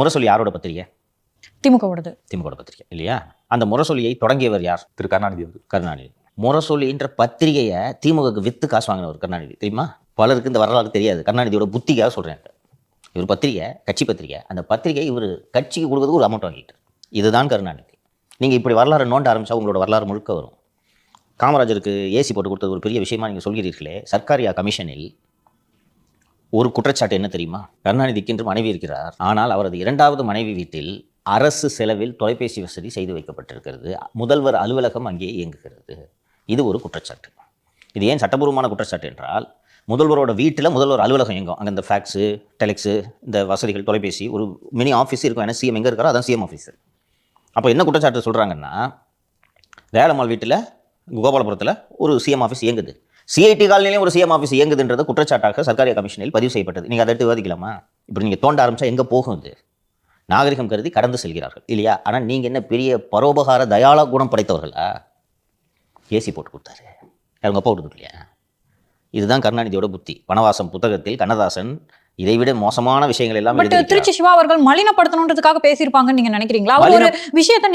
முரசொலி யாரோட பத்திரிகை? திமுகவோடது. திமுக பத்திரிகை இல்லையா? அந்த முரசொலியை தொடங்கியவர் யார்? திரு கருணாநிதி அவர்கள். கருணாநிதி. முரசொலின்ற பத்திரிகையை திமுகவுக்கு வித்து காசு வாங்கினவர் கருணாநிதி தெரியுமா? பலருக்கு இந்த வரலாறு தெரியாது. கருணாநிதியோட புத்திக்காக சொல்கிறேன் இவர் பத்திரிகை கட்சி பத்திரிகை. அந்த பத்திரிகை இவர் கட்சிக்கு கொடுக்கறதுக்கு ஒரு அமௌண்ட் வாங்கிட்டு இதுதான் கருணாநிதி. நீங்கள் இப்படி வரலாறு நோண்ட ஆரம்பிச்சா உங்களோட வரலாறு முழுக்க வரும். காமராஜருக்கு ஏசி போட்டு கொடுத்தது ஒரு பெரிய விஷயமா நீங்கள் சொல்கிறீர்களே. சர்க்காரியா கமிஷனில் ஒரு குற்றச்சாட்டு என்ன தெரியுமா? கருணாநிதிக்கு என்று மனைவி இருக்கிறார். ஆனால் அவரது இரண்டாவது மனைவி வீட்டில் அரசு செலவில் தொலைபேசி வசதி செய்து வைக்கப்பட்டிருக்கிறது. முதல்வர் அலுவலகம் அங்கே இயங்குகிறது. இது ஒரு குற்றச்சாட்டு. இது ஏன் சட்டபூர்வமான குற்றச்சாட்டு என்றால் முதல்வரோட வீட்டில் முதல்வர் அலுவலகம் இயங்கும். அங்கே இந்த ஃபேக்ஸு டெலெக்ஸு இந்த வசதிகள் தொலைபேசி ஒரு மினி ஆஃபீஸ் இருக்கும். ஏன்னா சிஎம் எங்கே இருக்காரோ அதான் சிஎம் ஆஃபீஸர் அப்போ என்ன குற்றச்சாட்டு சொல்கிறாங்கன்னா வேலம்மாள் வீட்டில் கோபாலபுரத்தில் ஒரு சிஎம் ஆஃபீஸ் இயங்குது. சிஐடி காலனிலையும் ஒரு சிஎம் ஆஃபீஸ் இயங்குதுன்றது குற்றச்சாட்டாக சர்க்காரிய கமிஷனில் பதிவு செய்யப்பட்டது. நீங்கள் அதை எடுத்து விவாதிக்கலாமா? இப்படி நீங்கள் தோண்ட ஆரம்பிச்சா எங்கே போகும் இது? நாகரிகம் கருதி கடந்து செல்கிறார்கள் இல்லையா? ஆனால் நீங்கள் என்ன பெரிய பரோபகார தயாள குணம் படைத்தவர்களா? ஏசி போட்டு கொடுத்தாரு. அவங்க அப்பா விட்டு இல்லையா? இதுதான் கருணாநிதியோட புத்தி. வனவாசம் புத்தகத்தில் கண்ணதாசன் இதைவிட மோசமான விஷயங்கள் எல்லாம். திருச்சி சிவா அவர்கள் மலினப்படுத்தணுன்றதுக்காக பேசியிருப்பாங்கன்னு நீங்க நினைக்கிறீங்களா? ஒரு விஷயத்தை